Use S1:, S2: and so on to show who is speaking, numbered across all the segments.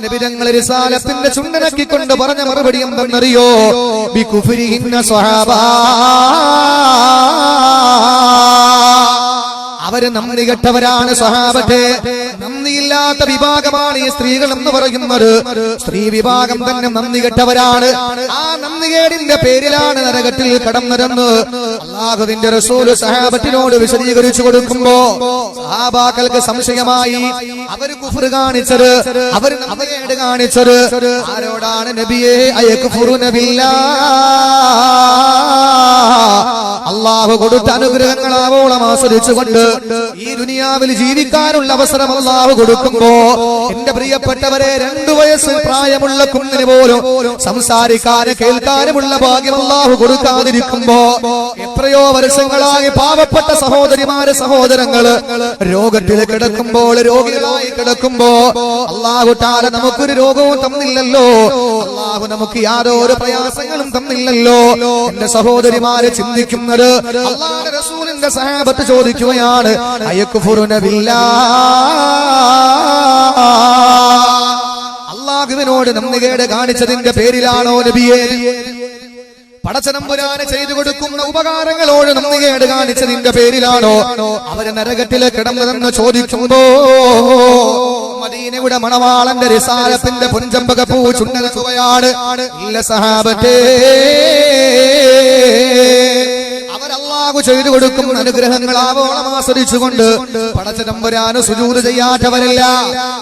S1: നബിതങ്ങൾ ചുണ്ടനക്കിക്കൊണ്ട് പറഞ്ഞ മറുപടി എന്തെന്നറിയോ? സ്വഹാബ. അവർ നന്ദി കെട്ടവരാണ് സ്വഹാബത്തെ. നന്ദിയില്ലാത്ത വിഭാഗമാണ് ഈ സ്ത്രീകൾ എന്ന് പറയുന്നത്. സ്ത്രീ വിഭാഗം തന്നെ നന്ദി കെട്ടവരാണ്. ആ നന്ദികേടിന്റെ പേരിലാണ് നരകത്തിൽ കടന്നിരുന്ന് അള്ളാഹുവിന്റെ റസൂൽ സഹാബത്തിനോട് വിശദീകരിച്ചു കൊടുക്കുമ്പോ സഹാബാക്കൾക്ക് സംശയമായി അവർ കുഫർ കാണിച്ചത് അവർ നന്ദികേട് കാണിച്ചത്. ആരോടാണ് നബിയെ? അയക്കുഫുറു നബില്ലാ. അള്ളാഹു കൊടുത്ത അനുഗ്രഹങ്ങൾ ആവോളം ആസ്വദിച്ചുകൊണ്ട് ഈ ദുനിയാവിൽ ജീവിക്കാനുള്ള അവസരം അള്ളാഹു കൊടുക്കുമ്പോ എന്റെ പ്രിയപ്പെട്ടവരെ രണ്ടു വയസ്സ് പ്രായമുള്ള കുഞ്ഞിന് പോലും സംസാരിക്കാനും കേൾക്കാനുമുള്ള ഭാഗ്യം അള്ളാഹു കൊടുക്കാതിരിക്കുമ്പോ എത്രയോ വർഷങ്ങളായി പാവപ്പെട്ട സഹോദരിമാരെ സഹോദരങ്ങൾ രോഗത്തിൽ കിടക്കുമ്പോൾ രോഗികളായി കിടക്കുമ്പോ അള്ളാഹു താല നമുക്കൊരു രോഗവും തന്നില്ലല്ലോ. അള്ളാഹു നമുക്ക് യാതൊരു പ്രയാസങ്ങളും തന്നില്ലല്ലോ. എന്റെ സഹോദരിമാരെ ചിന്തിക്കുന്നത് റസൂലിന്റെ സഹാബത്ത് ചോദിക്കുകയാണ് അയക്കുഫുറുനബില്ല അള്ളാഹുവിനോട് നന്ദികേട് കാണിച്ചതിന്റെ പേരിലാണോ നബിയെ? പടച്ചനമ്പുരാന് ചെയ്തു കൊടുക്കുന്ന ഉപകാരങ്ങളോട് നന്ദികേട് കാണിച്ചതിന്റെ പേരിലാണോ? അവർ നരകത്തിൽ കിടന്നതെന്ന് ചോദിക്കുമ്പോ മദീനയുടെ മണവാളന്റെ റിസാലത്തിന്റെ പൊൻചമ്പക പൂ ചുണ്ടൽ ചുവയാണ്. ഇല്ല സഹാബത്തേ. അവരല്ലാഹു ചെയ്തു കൊടുക്കുന്ന അനുഗ്രഹങ്ങൾ ആവോളം ആസ്വദിച്ചുകൊണ്ട് പടച്ചതമ്പുരാന് സുജൂത് ചെയ്യാത്തവരല്ല.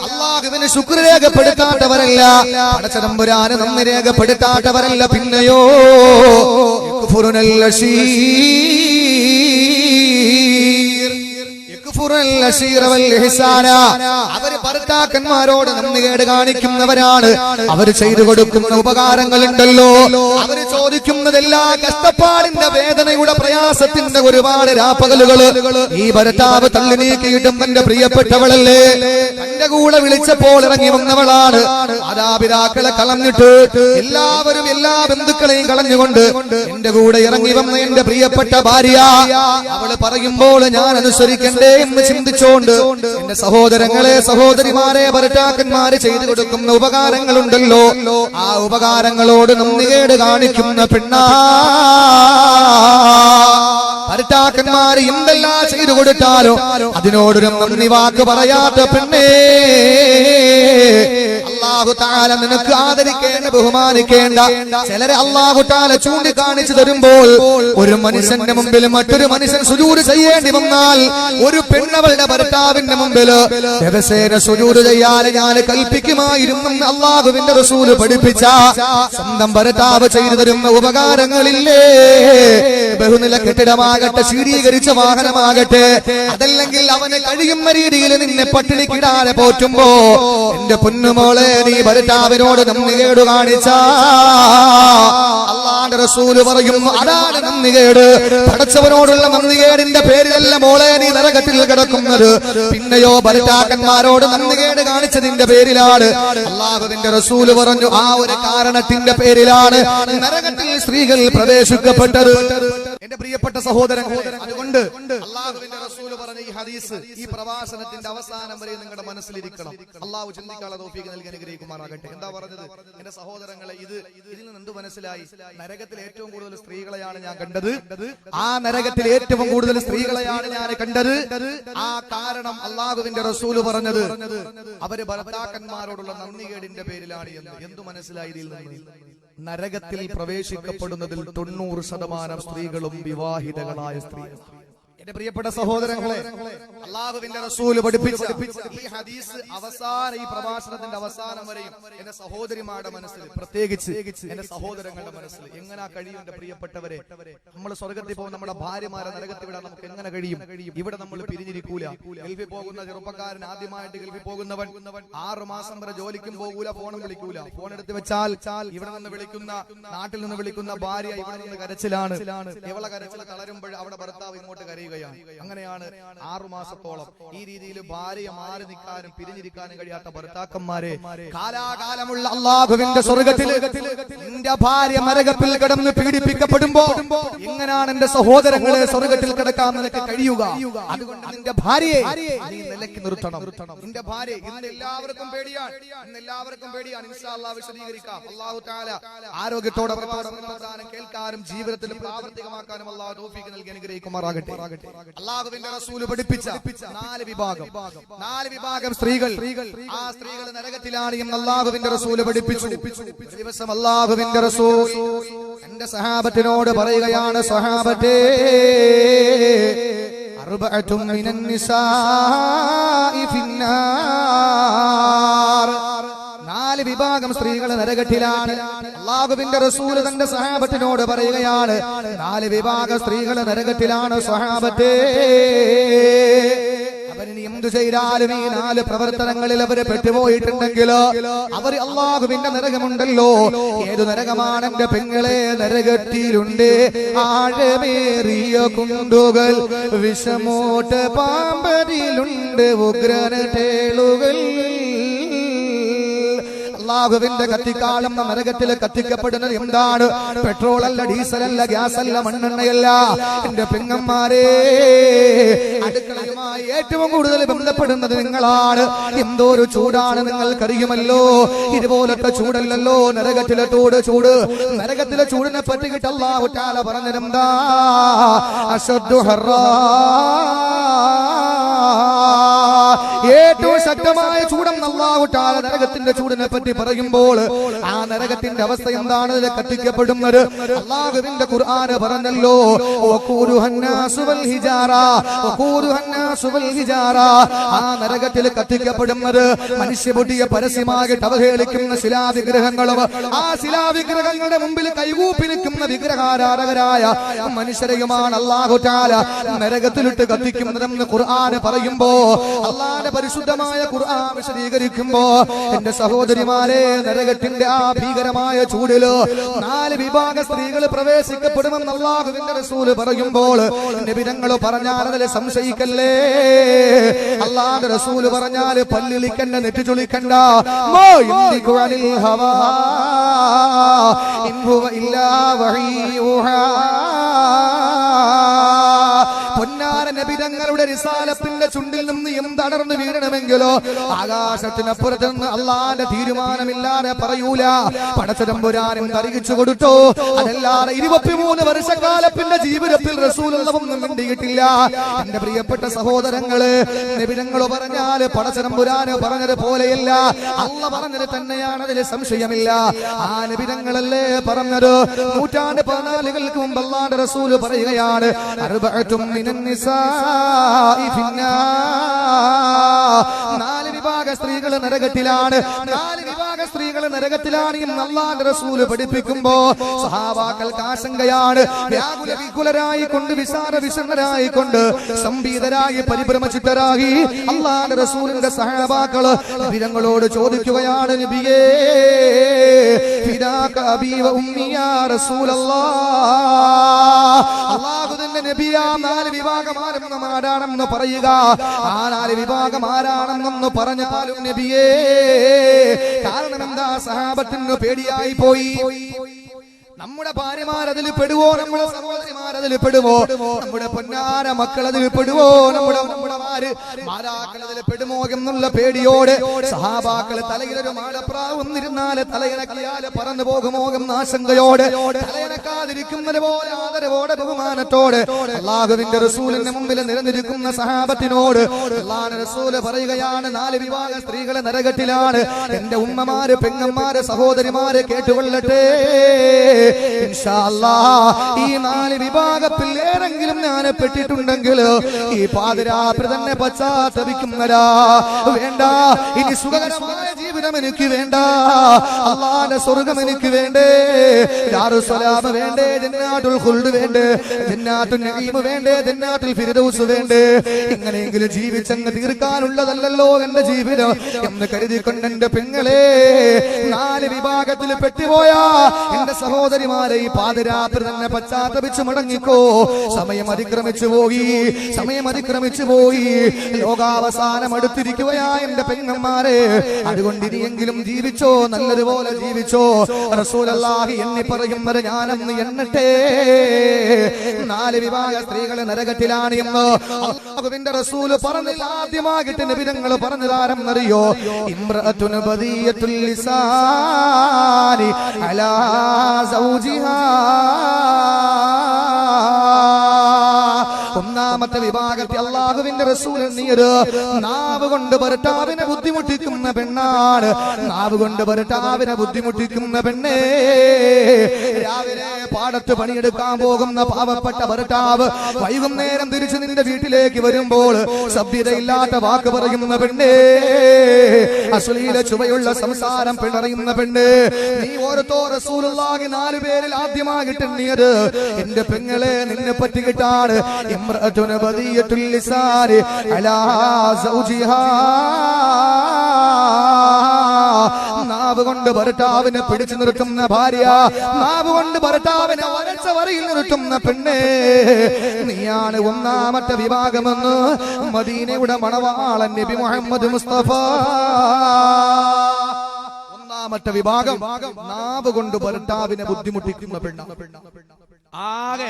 S1: അള്ളാഹുവിന് ശുക്ർ രേഖപ്പെടുത്താത്തവരല്ല. പടച്ചതമ്പുരാന് നന്ദി രേഖപ്പെടുത്താത്തവരല്ല. പിന്നെയോ യക്ഫുറുനൽ അവർ ഭർത്താക്കന്മാരോട് നന്ദികേട് കാണിക്കുന്നവരാണ്. അവർ ചെയ്തു കൊടുക്കുന്ന ഉപകാരങ്ങളുണ്ടല്ലോ. അവർ ചോദിക്കുന്നതെല്ലാ കഷ്ടപ്പാടിന്റെ വേദനയുടെ പ്രയാസത്തിന്റെ ഒരുപാട് രാപ്പകലുകൾ. ഈ ഭർത്താവ് തള്ളി നീക്കിയിട്ടും തന്റെ പ്രിയപ്പെട്ടവളല്ലേ? തന്റെ കൂടെ വിളിച്ചപ്പോൾ ഇറങ്ങി വന്നവളാണ്. മാതാപിതാക്കളെ കളഞ്ഞിട്ട് എല്ലാവരും എല്ലാ ബന്ധുക്കളെയും കളഞ്ഞുകൊണ്ട് എന്റെ കൂടെ ഇറങ്ങി വന്ന എന്റെ പ്രിയപ്പെട്ട ഭാര്യ. അവൾ പറയുമ്പോൾ ഞാൻ അനുസരിക്കണ്ടേ എന്ന് ചിന്തിച്ചോണ്ട് എന്റെ സഹോദരങ്ങളെ സഹോദരിമാരെ ഭർത്താക്കന്മാരെ ചെയ്തു കൊടുക്കുന്ന ഉപകാരങ്ങളുണ്ടല്ലോ. ആ ഉപകാരങ്ങളോട് നന്ദികേട് കാണിക്കുന്ന പെണ്ണാ. ഭർത്താക്കന്മാര് എന്തെല്ലാം ചെയ്തു കൊടുത്താലോ അതിനോടൊരു നന്ദി വാക്ക് പറയാത്ത പെണ്ണേ. അള്ളാഹു താല നിനക്ക് ആദരിക്കേണ്ട ബഹുമാനിക്കേണ്ട. ചിലരെ അള്ളാഹു താല ചൂണ്ടിക്കാണിച്ചു തരുമ്പോൾ ഒരു മനുഷ്യന്റെ മുമ്പിൽ മറ്റൊരു മനുഷ്യൻ സുജൂര് ചെയ്യേണ്ടി വന്നാൽ ഒരു പെണ്ണവളുടെ ഭർത്താവിന്റെ മുമ്പിൽ ദിവസേന സുജൂര് ചെയ്യാതെ ഞാൻ കൽപ്പിക്കുമായിരുന്നു അള്ളാഹുവിന്റെ റസൂൽ പഠിപ്പിച്ച. സ്വന്തം ഭർത്താവ് ചെയ്തു തരുന്ന ഉപകാരങ്ങളില്ലേ? ബഹുനില കെട്ടിടമാകട്ടെ ശീരീകരിച്ച വാഹനമാകട്ടെ അതല്ലെങ്കിൽ അവന് കഴിയുന്ന രീതിയിൽ നിന്നെ പട്ടിണിക്കിടാതെ പോറ്റുമ്പോ എന്റെ പൊന്നുമോളെ നീ ഭർത്താവിനോട് നന്ദികേട് കാണിച്ച. അള്ളാന്റെ റസൂൽ പറയും അതാണ് നന്ദികേട്. നന്ദി നന്ദികേടിന്റെ പേരിലല്ല മോളെ നീ നരകത്തിൽ കിടക്കുന്നത്. പിന്നെയോ ഭർത്താക്കന്മാരോട് നന്ദികേട് കാണിച്ചതിന്റെ പേരിലാണ്. അള്ളാഹുവിന്റെ റസൂൽ പറഞ്ഞു ആ ഒരു കാരണത്തിന്റെ പേരിലാണ് നരകത്തിൽ സ്ത്രീകൾ പ്രവേശിക്കപ്പെട്ടത്. എന്റെ പ്രിയപ്പെട്ട സഹോദരൻ അതുകൊണ്ട് അള്ളാഹുവിന്റെ റസൂൽ പറഞ്ഞ ഈ ഹദീസ് ഈ പ്രവാസനത്തിന്റെ അവസാനം വരെ നിങ്ങളുടെ മനസ്സിലിരിക്കണം. അള്ളാഹു ചിന്തിക്കാനുള്ള തോഫിക്ക് നൽകി അനുഗ്രഹിക്കുമാറാകട്ടെ. എന്താ പറഞ്ഞത്? എന്റെ സഹോദരങ്ങളെ ഇത് ഇതിൽ നിന്ന് എന്ത് മനസ്സിലായി? നരകത്തിൽ ഏറ്റവും കൂടുതൽ സ്ത്രീകളെയാണ് ഞാൻ കണ്ടത്. ആ നരകത്തിൽ ഏറ്റവും കൂടുതൽ സ്ത്രീകളെയാണ് ഞാൻ കണ്ടത്. ആ കാരണം അള്ളാഹുവിന്റെ റസൂൽ പറഞ്ഞത്. അവർ ഭർത്താക്കന്മാരോടുള്ള നന്ദികേടിന്റെ പേരിലാണ് എന്ന്. എന്തു മനസ്സിലായി ഇതിൽ നിന്ന്? നരകത്തിൽ പ്രവേശിക്കപ്പെടുന്നതിൽ തൊണ്ണൂറ് ശതമാനം സ്ത്രീകളും വിവാഹിതകളായ സ്ത്രീകൾ. എന്റെ പ്രിയപ്പെട്ട സഹോദരങ്ങളെ അള്ളാഹുവിന്റെ റസൂൽ പഠിപ്പിച്ച ഈ ഹദീസ് അവസാന ഈ പ്രഭാഷണത്തിന്റെ അവസാനം വരെയും എന്റെ സഹോദരിമാരുടെ മനസ്സിൽ പ്രത്യേകിച്ച് എന്റെ സഹോദരങ്ങളുടെ മനസ്സിൽ എങ്ങനെ കഴിയും എന്റെ പ്രിയപ്പെട്ടവരെ? നമ്മൾ സ്വർഗത്തിൽ പോകുന്ന നമ്മുടെ ഭാര്യമാരെ നരകത്തിൽ വിടാൻ നമുക്ക് എങ്ങനെ കഴിയും? ഇവിടെ നമ്മൾ പിരിഞ്ഞിരിക്കൂല. ഗൾഫിൽ പോകുന്ന ചെറുപ്പക്കാരൻ ആദ്യമായിട്ട് ഗൾഫിൽ പോകുന്നവൻ ആറു മാസം വരെ ജോലിക്കും പോകൂല ഫോണും വിളിക്കൂല. ഫോൺ എടുത്ത് വെച്ചാൽ ഇവിടെ നിന്ന് വിളിക്കുന്ന നാട്ടിൽ നിന്ന് വിളിക്കുന്ന ഭാര്യ ഇവിടെ നിന്ന് കരച്ചിലാണ്. ഇവളെ കരച്ചിൽ തളരുമ്പോൾ അവിടെ ഭർത്താവ് ഇങ്ങോട്ട് കരയുക. അങ്ങനെയാണ് ആറുമാസത്തോളം ഈ രീതിയിൽ ഭാര്യ മാറി നിൽക്കാനും പിരിഞ്ഞിരിക്കാനും കഴിയാത്ത ഭർത്താക്കന്മാരെ കാലാകാലമുള്ള അള്ളാഹുവിന്റെ സ്വർഗത്തിൽ നിന്റെ ഭാര്യ നരകത്തിൽ കിടന്ന് പീഡിപ്പിക്കപ്പെടുമ്പോ ഇങ്ങനാണ് എന്റെ സഹോദരങ്ങളെ സ്വർഗത്തിൽ കിടക്കാൻ നിനക്ക് കഴിയുക അതുകൊണ്ട് നിന്റെ ഭാര്യയെ നീ നിലയ്ക്ക് നിർത്തണം നിന്റെ ഭാര്യ ഇന്ന് എല്ലാവർക്കും പേടിയാണ് എല്ലാവർക്കും പേടിയാണ് വിശദീകരിക്കാം അള്ളാഹു താല ആരോഗ്യത്തോടെ കേൾക്കാനും ജീവിതത്തിൽ പ്രാവർത്തികമാക്കാനും അള്ളാഹു നൽകി അനുഗ്രഹിക്കുമാറാകട്ടെ അള്ളാഹുവിന്റെ റസൂൽ പഠിപ്പിച്ച നാല് വിഭാഗം. നാല് വിഭാഗം സ്ത്രീകൾ. ആ സ്ത്രീകൾ നരകത്തിലാണ് എന്ന് അള്ളാഹുവിന്റെ റസൂൽ പഠിപ്പിച്ചു. ദിവസം അള്ളാഹുവിന്റെ റസൂൽ എന്റെ സഹാബത്തിനോട് പറയുകയാണ് സഹാബത്തേ അർബഅത്തും വിഭാഗം സ്ത്രീകൾ നരകെട്ടിലാണ്. അള്ളാഹുവിന്റെ റസൂൽ തന്റെ സഹാബത്തിനോട് പറയുകയാണ് നാല് വിഭാഗ സ്ത്രീകൾ നരകത്തിലാണ് സഹാബത്തേ എന്തു ചെയ്താലും ഈ നാല് പ്രവർത്തനങ്ങളിൽ അവർ പെട്ടുപോയിട്ടുണ്ടെങ്കിൽ അവർ അള്ളാഹുവിന്റെ നരകമുണ്ടല്ലോ. ഏതു നരകമാണ് എന്റെ പെങ്ങളെ നരകത്തിലുണ്ട് ആഴമേറിയ കുണ്ടുകൾ വിഷമോട്ട് പാമ്പതിലുണ്ട് ഉഗ്രന അള്ളാഹുവിന്റെ കത്തിക്കാലം നരകത്തിൽ കത്തിക്കപ്പെടുന്നത് എന്താണ്? പെട്രോൾ അല്ല ഡീസൽ അല്ല ഗ്യാസ് അല്ല മണ്ണെണ്ണയല്ല. എന്റെ പെങ്ങന്മാരെ അടുക്കളയുമായി ഏറ്റവും കൂടുതൽ ബന്ധപ്പെടുന്നത് നിങ്ങളാണ്. എന്തോ ഒരു ചൂടാണ് നിങ്ങൾക്കറിയുമല്ലോ? ഇതുപോലത്തെ ചൂടല്ലല്ലോ. നരകത്തിലെ ചൂട് ചൂട്. നരകത്തിലെ ചൂടിനെ പറ്റി കിട്ടല്ലാ കുറ്റാല പറഞ്ഞിരുന്നാ അശദ്ദു ഹറാ. ഏറ്റവും ശക്തമായ ചൂടം അള്ളാഹുട്ടാല നരകത്തിന്റെ ചൂടിനെ പറ്റി പറയുമ്പോൾ ആ നരകത്തിന്റെ അവസ്ഥ എന്താണ് കത്തിക്കപ്പെടുന്നത്? അള്ളാഹുവിന്റെ ഖുർആന് പറഞ്ഞല്ലോ ആ നരകത്തിൽ കത്തിക്കപ്പെടുന്നത് മനുഷ്യബുദ്ധിയെ പരസ്യമായിട്ട് അവഹേളിക്കുന്ന ശിലാവിഗ്രഹങ്ങളും ആ ശിലാവിഗ്രഹങ്ങളുടെ മുമ്പിൽ കൈകൂപ്പി നിൽക്കുന്ന വിഗ്രഹാരാധകരായ മനുഷ്യരെയുമാണ് അള്ളാഹുറ്റാല നരകത്തിലിട്ട് കത്തിക്കുന്നതെന്ന് ഖുർആന് പറയുമ്പോ അള്ളാന്റെ പരിശുദ്ധമായ ഖുർആൻ വിശദീകരിക്കുമ്പോ എന്റെ സഹോദരിമാരെ നരകത്തിന്റെ ആ ഭീകരമായ ചൂടിൽ നാല് വിഭാഗ സ്ത്രീകൾ പ്രവേശിക്കപ്പെടുമെന്ന് അള്ളാഹുവിന്റെ റസൂൽ പറയുമ്പോൾ നിബിധങ്ങൾ പറഞ്ഞാൽ അതിൽ സംശയിക്കല്ലേ? അള്ളാന്റെ റസൂൽ പറഞ്ഞാൽ പല്ലിളിക്കണ്ട നെറ്റിച്ചുളിക്കണ്ട ഹവാ. ഇല്ലാ വഹീയുഹാ പൊന്നാര നബിതങ്ങളുടെ റിസാലത്തിന്റെ ചുണ്ടിൽ നിന്ന് എന്തടർന്ന് വീഴണമെങ്കിലോ ആകാശത്തിനപ്പുറത്ത് നിന്ന് അള്ളാന്റെ തീരുമാനമില്ലാതെ പറയൂല. പടച്ചതമ്പുരാനും അറിയിച്ചു കൊടുത്തു? അതല്ലാതെ ഇരുപത്തിമൂന്ന് വർഷക്കാലത്തിന്റെ ജീവിതത്തിൽ റസൂലൊന്നും എന്റെ പ്രിയപ്പെട്ട സഹോദരങ്ങൾ നിബിരങ്ങൾ പറഞ്ഞാൽ പടച്ചതമ്പുരാന് പറഞ്ഞത് പോലെയല്ല അള്ള പറഞ്ഞത് തന്നെയാണ് അതിൽ സംശയമില്ല. ആ നിബിരങ്ങളല്ലേ പറഞ്ഞത്? നൂറ്റാണ്ട് പതിനാലുകൾക്ക് മുമ്പ് അള്ളാന്റെ റസൂൽ പറയുകയാണ് അറുപത്തും ഫിന്നാർ. നാല് വിഭാഗ സ്ത്രീകൾ നരകത്തിലാണ്. നാല് വിഭാഗ സ്ത്രീകൾ നരകത്തിലാണ്. എന്ന് അള്ളാന്റെ റസൂൽ പഠിപ്പിക്കുമ്പോ സഹാവാക്കൾക്ക് ആശങ്കയാണ് വ്യാകുല കൊണ്ട് വിസാര വിഷണ്ണരായി കൊണ്ട് സംഭീതരായി പരിഭ്രമചിത്തരായി അള്ളാന്റെ റസൂലിന്റെ സഹാബാക്കൾ നബിതങ്ങളോട് ചോദിക്കുകയാണ് നബിയേ ഫിദാക അബീ വ ഉമ്മി യാ നബിയാ നാല് വിഭാഗം ആരെന്ന് ആരാണെന്ന് പറയുക. ആ നാല് വിഭാഗം ആരാണെന്നൊന്ന് പറഞ്ഞാലും നബിയേ. കാരണം എന്താ? സഹാബത്തിന് പേടിയായി പോയി. നമ്മുടെ ഭാര്യമാർ അതിൽ പെടുവോ? നമ്മുടെ സഹോദരിമാർ അതിൽ പെടുവോ? നമ്മുടെ പൊന്നാര മക്കൾ അതിൽ പെടുവോ? നമ്മുടെ നമ്മുടെ മാര് മാതാക്കൾ പെടുമോ എന്നുള്ള പേടിയോടെ സഹാബാക്കൾ ഒരു വന്നിരുന്നാൽ തലയിണക്കിയാൽ പറന്നു പോകുമോ എന്ന ആശങ്കയോടെ. തലയിണക്കാതിരിക്കുന്നത് പോലെ ആദരവോടെ ബഹുമാനത്തോടെ അള്ളാഹുവിന്റെ റസൂലിന്റെ മുമ്പിൽ നിരന്നിരിക്കുന്ന സഹാബത്തിനോട് റസൂൽ പറയുകയാണ് നാല് വിവാഹ സ്ത്രീകളെ നരകത്തിലാണ്. എന്റെ ഉമ്മമാര് പെങ്ങന്മാര് സഹോദരിമാര് കേട്ടുകൊള്ളട്ടെ. ഈ നാല് വിഭാഗത്തിൽ ഏതെങ്കിലും ഞാൻ പെട്ടിട്ടുണ്ടെങ്കിൽ ഈ പാതിരാത്രി തന്നെ പശ്ചാത്തപിക്കുന്നതാ. വേണ്ട ഇനി സുഖകരമായ ജീവിതം എനിക്ക് വേണ്ട. അള്ളാന്റെ സ്വർഗം എനിക്ക് വേണ്ടേ. ദാറുസലാം വേണ്ടേ ജന്നാത്തുൽ നഈം ജന്നാത്തുൽ ഫിർദൗസ് ഇങ്ങനെയെങ്കിലും ജീവിച്ചങ്ങ് തീർക്കാനുള്ളതല്ലല്ലോ എന്റെ ജീവിതം എന്ന് കരുതിക്കൊണ്ട് എന്റെ പെങ്ങളെ നാല് വിഭാഗത്തിൽ പെട്ടുപോയ എന്റെ സഹോദരിമാരെ ഈ പാതിരാത്രി തന്നെ പശ്ചാത്തപിച്ച് മടങ്ങിക്കോ. സമയം അതിക്രമിച്ചു പോയി സമയം അതിക്രമിച്ചു പോയി. ലോകാവസാനം അടുത്തിരിക്കുകയാ എന്റെ പെങ്ങന്മാരെ. അതുകൊണ്ട് ഇനിയെങ്കിലും ജീവിച്ചോ നല്ലതുപോലെ ജീവിച്ചോ? റസൂലല്ലാഹി എണ്ണി പറയുന്നത് ഞാനെന്ന് എണ്ണട്ടെ. നാല് വിവാഹ സ്ത്രീകളെ നരകത്തിലാണ് എന്ന് അള്ളാഹുവിന്റെ റസൂൽ പറഞ്ഞില്ല ആദ്യമായിട്ട് നിബിരങ്ങൾ പറഞ്ഞു ഇമ്രഅത്തുൻ ബദിയത്തുൽ ലിസാനി അലാ സൗജിഹാ. ഒന്നാമത്തെ വിഭാഗത്തിൽ അള്ളാഹുവിന്റെ റസൂൽ നീര് നാവ് കൊണ്ട് പുരട്ടാവിനെ ബുദ്ധിമുട്ടിക്കുന്ന പെണ്ണാണ്. നാവ് കൊണ്ട് പുരട്ടാവിനെ ബുദ്ധിമുട്ടിക്കുന്ന പെണ്ണേ. രാവിലെ പാടത്ത് പണിയെടുക്കാൻ പോകുന്ന പാവപ്പെട്ട ഭർത്താവ് വൈകുന്നേരം തിരിച്ചു നിന്റെ വീട്ടിലേക്ക് വരുമ്പോൾ സഭ്യതയില്ലാത്ത വാക്ക് പറയുന്ന പെണ്ണേ. അശ്ലീല ചുവയുള്ള സംസാരം പിണറിയുന്ന പെണ്ണ്. നീ ഓരത്തോ റസൂലുള്ളാഹി നാലു പേരിൽ ആദ്യമായിട്ട് എണ്ണിയത്. എന്റെ പെങ്ങളെ നിന്നെ പറ്റിക്കിട്ടാണ് ഇമ്രഅത്തുന ബദിയത്തുൽ ലിസാനി അലാ സൗജിഹാ നാവ് കൊണ്ട് ഭർത്താവിനെ പിടിച്ചു നിർത്തുന്ന ഭാര്യ നാവ് കൊണ്ട് ഭർത്താവിനെ വരച്ച വരയിൽ നിർത്തുന്ന പെണ്ണേ നീയാണ് ഒന്നാമത്തെ വിഭാഗമെന്ന് മദീനയുടെ മണവാളൻ നബി മുഹമ്മദ് മുസ്തഫ. ഒന്നാമത്തെ വിഭാഗം നാവ് കൊണ്ട് ഭർത്താവിനെ ബുദ്ധിമുട്ടിക്കുന്ന പെണ്ണ ആകെ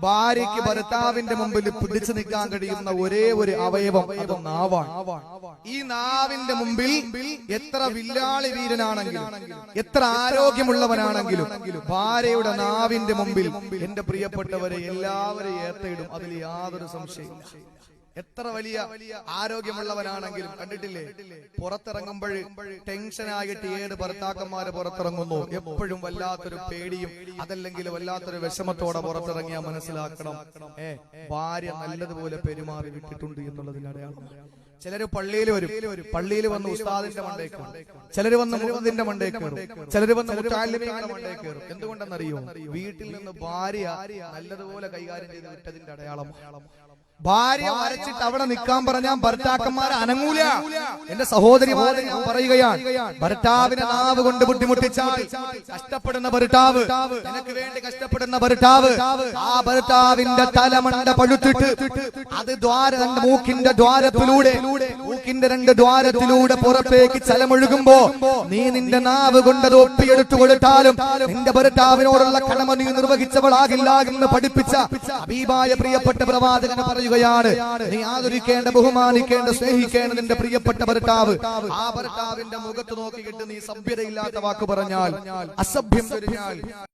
S1: ഭാര്യയ്ക്ക് ഭർത്താവിന്റെ മുമ്പിൽ പിടിച്ചു നിൽക്കാൻ കഴിയുന്ന ഒരേ ഒരു അവയവം അത് നാവാണ്. ഈ നാവിന്റെ മുമ്പിൽ എത്ര വില്ലാളി വീരനാണെങ്കിലും എത്ര ആരോഗ്യമുള്ളവനാണെങ്കിലും ഭാര്യയുടെ നാവിന്റെ മുമ്പിൽ എന്റെ പ്രിയപ്പെട്ടവരെ എല്ലാവരെയും ഏത്തയിടും അതിൽ യാതൊരു സംശയമില്ല എത്ര വലിയ ആരോഗ്യമുള്ളവനാണെങ്കിലും കണ്ടിട്ടില്ലേ? പുറത്തിറങ്ങുമ്പോൾ ടെൻഷനായിട്ട് ഏഴ് ഭർത്താക്കന്മാര് പുറത്തിറങ്ങുന്നു? എപ്പോഴും വല്ലാത്തൊരു പേടിയും അതല്ലെങ്കിൽ വല്ലാത്തൊരു വിഷമത്തോടെ പുറത്തിറങ്ങിയാൽ മനസ്സിലാക്കണം. ഏ ഭാര്യ നല്ലതുപോലെ പെരുമാറി വിട്ടിട്ടുണ്ട് എന്നുള്ളതിന്റെ അടയാളം. ചിലര് പള്ളിയിൽ വരും. പള്ളിയിൽ വന്ന് ഉസ്താദിന്റെ മണ്ടേക്ക് ചിലര് വന്ന് മുഹമ്മദിന്റെ മണ്ടേക്ക് കയറും. ചിലര് വന്ന് മണ്ടേക്ക് വരും എന്തുകൊണ്ടെന്നറിയോ? വീട്ടിൽ നിന്ന് ഭാര്യ നല്ലതുപോലെ കൈകാര്യം ചെയ്ത് വിട്ടതിന്റെ അടയാളം. ഭാര്യ വരച്ചിട്ട് അവിടെ നിൽക്കാൻ പറഞ്ഞാൽ ഭർത്താക്കന്മാരെ അനങ്ങൂല. എന്റെ സഹോദരിമാരെ ഞാൻ പറയുകയാണ്. ഭർത്താവിനെ നാവ് കൊണ്ട് ബുദ്ധിമുട്ടിച്ചാൽ കഷ്ടപ്പെടുന്ന ഭർത്താവ് നിനക്ക് വേണ്ടി കഷ്ടപ്പെടുന്ന ഭർത്താവ് ആ ഭർത്താവിന്റെ തലമണ്ട പഴുത്തിട്ട് അത് ദ്വാര തന്റെ മൂക്കിന്റെ ദ്വാരത്തിലൂടെ മൂക്കിന്റെ രണ്ട് ദ്വാരത്തിലൂടെ പുറത്തേക്ക് ചലമൊഴുകുമ്പോ നീ നിന്റെ നാവ് കൊണ്ട് അത് ഒപ്പിയെടുത്തു കൊടുത്താലും നിന്റെ ഭർത്താവിനോടുള്ള കടമ നീ നിർവഹിച്ചവളാകില്ല എന്ന് പഠിപ്പിച്ച അബീബായ പ്രിയപ്പെട്ട പ്രവാചകനെ പറയുകയാണ് നീ ആദരിക്കേണ്ട ബഹുമാനിക്കേണ്ട സ്നേഹിക്കേണ്ട നിന്റെ പ്രിയപ്പെട്ട ഭർത്താവ്. ആ ഭർത്താവിന്റെ മുഖത്ത് നോക്കിയിട്ട് നീ സഭ്യതയില്ലാത്ത വാക്ക് പറഞ്ഞാൽ അസഭ്യം